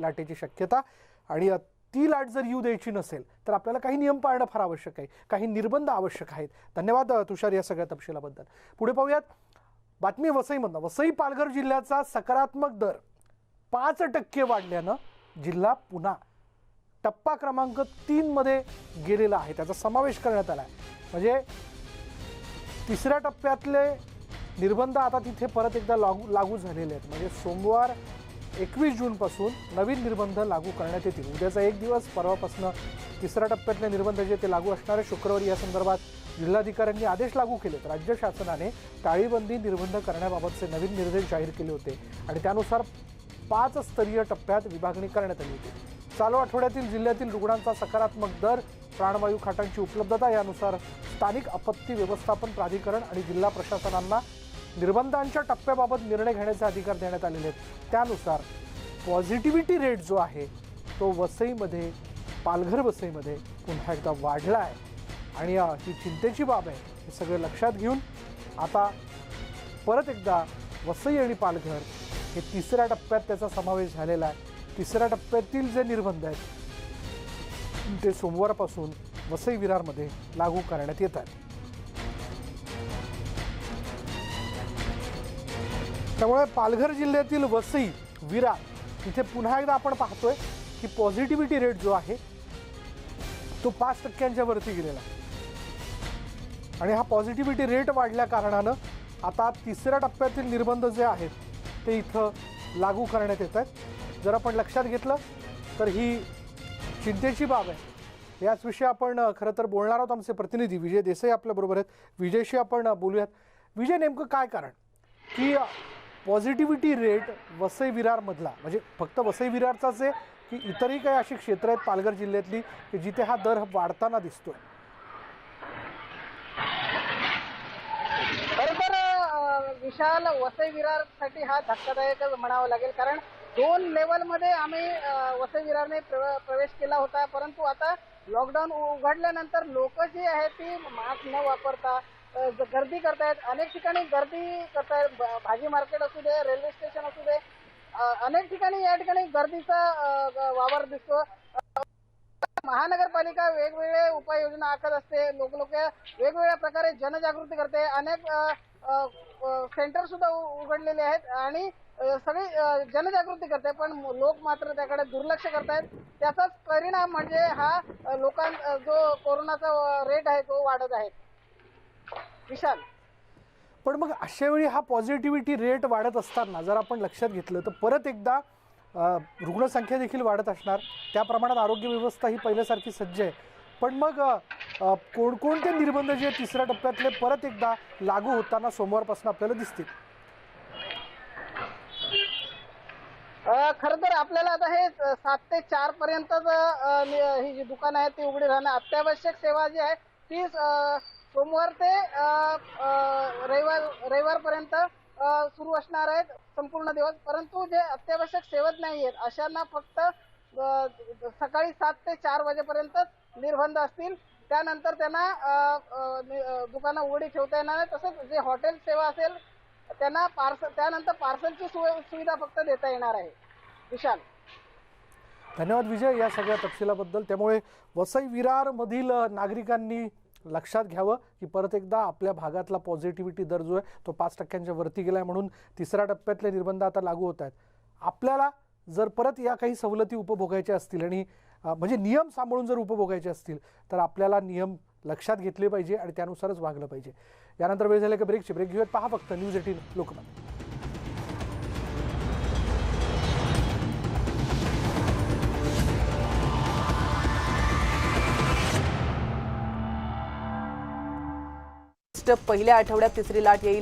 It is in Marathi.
लाटेची शक्यता आणि ती लाट जर येऊ द्यायची नसेल तर आपल्याला काही नियम पाळणं फार आवश्यक आहे. काही निर्बंध आवश्यक आहेत. धन्यवाद तुषार या सगळ्या तपशिलाबद्दल. पुढे पाहूयात. बातमी वसईमधनं. वसई पालघर जिल्ह्याचा सकारात्मक दर पाच टक्के वाढल्यानं जिल्हा पुन्हा टप्पा क्रमांक तीनमध्ये गेलेला आहे. त्याचा समावेश करण्यात आला आहे. म्हणजे तिसऱ्या टप्प्यातले निर्बंध आता तिथे परत एकदा लागू लागू झालेले आहेत. म्हणजे सोमवार एकवीस जूनपासून नवीन निर्बंध लागू करण्यात येतील. उद्याचा एक दिवस परवापासून तिसऱ्या टप्प्यातले निर्बंध जे ते लागू असणारे शुक्रवारी या संदर्भात जिल्हाधिकाऱ्यांनी आदेश लागू केलेत. राज्य शासनाने टाळीबंदी निर्बंध करण्याबाबतचे नवीन निर्देश जाहीर केले होते आणि त्यानुसार पाच स्तरीय टप्प्यात विभागणी करण्यात आली होती. चालू आठवड्यातील जिल्ह्यातील रुग्णांचा सकारात्मक दर प्राणवायू खाटांची उपलब्धता यानुसार स्थानिक आपत्ती व्यवस्थापन प्राधिकरण आणि जिल्हा प्रशासनांना निर्बंधांच्या टप्प्याबाबत निर्णय घेण्याचे अधिकार देण्यात आलेले आहेत. त्यानुसार पॉझिटिव्हिटी रेट जो आहे तो वसईमध्ये पालघर वसईमध्ये पुन्हा एकदा वाढला आहे. आणि ही चिंतेची बाब आहे हे सगळं लक्षात घेऊन आता परत एकदा वसई आणि पालघर हे तिसऱ्या टप्प्यात त्याचा समावेश झालेला आहे. तिसऱ्या टप्प्यातील जे निर्बंध आहेत ते सोमवारपासून वसई विरारमध्ये लागू करण्यात येत आहेत. त्यामुळे पालघर जिल्ह्यातील वसई विरार इथे पुन्हा एकदा आपण पाहतोय की पॉझिटिव्हिटी रेट जो आहे तो पाच टक्क्यांच्या वरती गेलेला आहे. आणि हा पॉझिटिव्हिटी रेट वाढल्या कारणानं आता तिसऱ्या टप्प्यातील निर्बंध जे आहेत ते इथं लागू करण्यात येत आहेत. जर आपण लक्षात घेतलं तर ही चिंतेची बाब आहे. याच विषयी आपण खरं तर बोलणार आहोत आमचे प्रतिनिधी. विजय देसाई आपल्याबरोबर आहेत. विजयशी आपण बोलूयात. विजय नेमकं काय कारण? की पॉझिटिव्हिटी रेट वसई विरारमधला म्हणजे फक्त वसई विरारचाच आहे की इतरही काही अशी क्षेत्र आहेत पालघर जिल्ह्यातली की जिथे हा दर वाढताना दिसतोय? बरोबर विशाल वसई विरारसाठी हा धक्कादायकच म्हणावा लागेल. कारण दोन लेवलमध्ये आम्ही वसई विरारने प्रवेश केला होता. परंतु आता लॉकडाऊन उघडल्यानंतर लोक जी आहेत ती मास्क न वापरता गर्दी करतायत. अनेक ठिकाणी गर्दी करतायत. भाजी मार्केट असू दे रेल्वे स्टेशन असू दे. अनेक ठिकाणी या ठिकाणी गर्दीचा वावर दिसतो. महानगरपालिका वेगवेगळे उपाययोजना आखत असते. लोक लोक वेगवेगळ्या प्रकारे जनजागृती करते. अनेक सेंटर सुद्धा उघडलेले आहेत आणि सगळी जनजागृती करते. पण लोक मात्र त्याकडे दुर्लक्ष करतायत. त्याचाच परिणाम म्हणजे हा लोकां जो कोरोनाचा रेट आहे तो वाढत आहे. विशाल. पण मग अशा वेळी हा पॉझिटिव्हिटी रेट वाढत असताना जर आपण लक्षात घेतलं तर परत एकदा रुग्णसंख्या देखील वाढत असणार. त्या प्रमाणात आरोग्य व्यवस्था ही पहिल्यासारखी सज्ज आहे. पण मग कोणकोणते निर्बंध जे तिसऱ्या टप्प्यातले परत एकदा लागू होताना सोमवारपासून आपल्याला दिसतील? अ, खरं तर आपल्याला आता हे सात ते चार नि- ही जी दुकानं आहेत ती उघडी राहणं अत्यावश्यक सेवा जी आहे ती सोमवार ते रविवार रविवारपर्यंत सुरू असणार आहेत संपूर्ण दिवस. परंतु जे अत्यावश्यक सेवत नाही आहेत अशांना फक्त सकाळी सात ते चार वाजेपर्यंतच निर्बंध असतील. त्यानंतर त्यांना दुकानं उघडी ठेवता येणार आहे तसंच जे हॉटेल सेवा असेल त्यांना पार्सल त्यानंतर पार्सलची सुविधा फक्त देता येणार आहे. विशाल. धन्यवाद विजय या सगळ्या तपशिलाबद्दल. त्यामुळे वसई विरारमधील नागरिकांनी लक्षात घ्यावं की परत एकदा आपल्या भागातला पॉझिटिव्हिटी दर जो आहे तो पाच टक्क्यांच्या वरती गेला आहे म्हणून तिसऱ्या टप्प्यातले निर्बंध आता लागू होत आहेत. आपल्याला जर परत या काही सवलती उपभोगायच्या असतील आणि म्हणजे नियम सांभाळून जर उपभोगायचे असतील तर आपल्याला नियम लक्षात घेतले पाहिजे आणि त्यानुसारच वागलं पाहिजे. यानंतर वेळ झाला का ब्रेकची ब्रेक घेऊयात. पहा फक्त न्यूज एटीन लोकमत. पहिल्या आठवड्यात तिसरी लाट येईल.